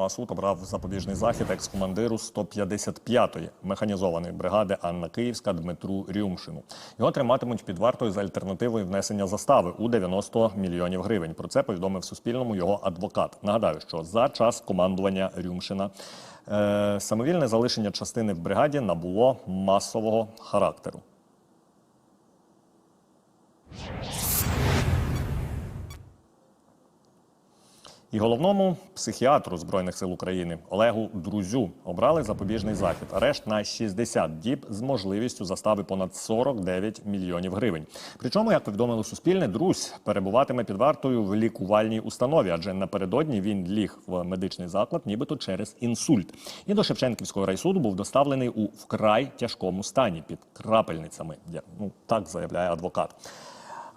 А суд обрав запобіжний захід екс-командиру 155-ї механізованої бригади Анна Київська Дмитру Рюмшину. Його триматимуть під вартою за альтернативою внесення застави у 90 мільйонів гривень. Про це повідомив Суспільному його адвокат. Нагадаю, що за час командування Рюмшина е, самовільне залишення частини в бригаді набуло масового характеру. І головному психіатру збройних сил України Олегу Друзю обрали запобіжний захід. Арешт на 60 діб з можливістю застави понад 49 мільйонів гривень. Причому, як повідомило Суспільне, Друзь перебуватиме під вартою в лікувальній установі, адже напередодні він ліг в медичний заклад, нібито через інсульт. І до Шевченківського райсуду був доставлений у вкрай тяжкому стані під крапельницями. Ну так заявляє адвокат.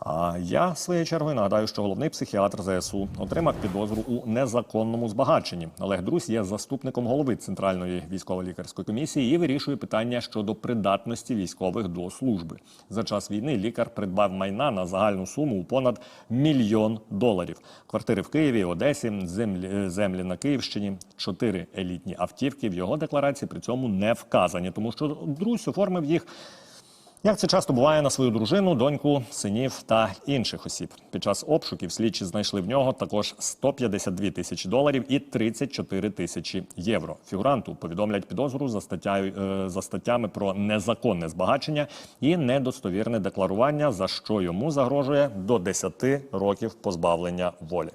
А я своєю чергою нагадаю, що головний психіатр ЗСУ отримав підозру у незаконному збагаченні. Олег Друсь є заступником голови Центральної військово-лікарської комісії і вирішує питання щодо придатності військових до служби. За час війни лікар придбав майна на загальну суму у понад мільйон доларів. Квартири в Києві, Одесі, землі, землі на Київщині, чотири елітні автівки. В його декларації при цьому не вказані, тому що Друсь оформив їх. Як це часто буває на свою дружину, доньку, синів та інших осіб. Під час обшуків слідчі знайшли в нього також 152 тисячі доларів і 34 тисячі євро. Фігуранту повідомлять підозру за статтяю е, за статтями про незаконне збагачення і недостовірне декларування, за що йому загрожує до 10 років позбавлення волі.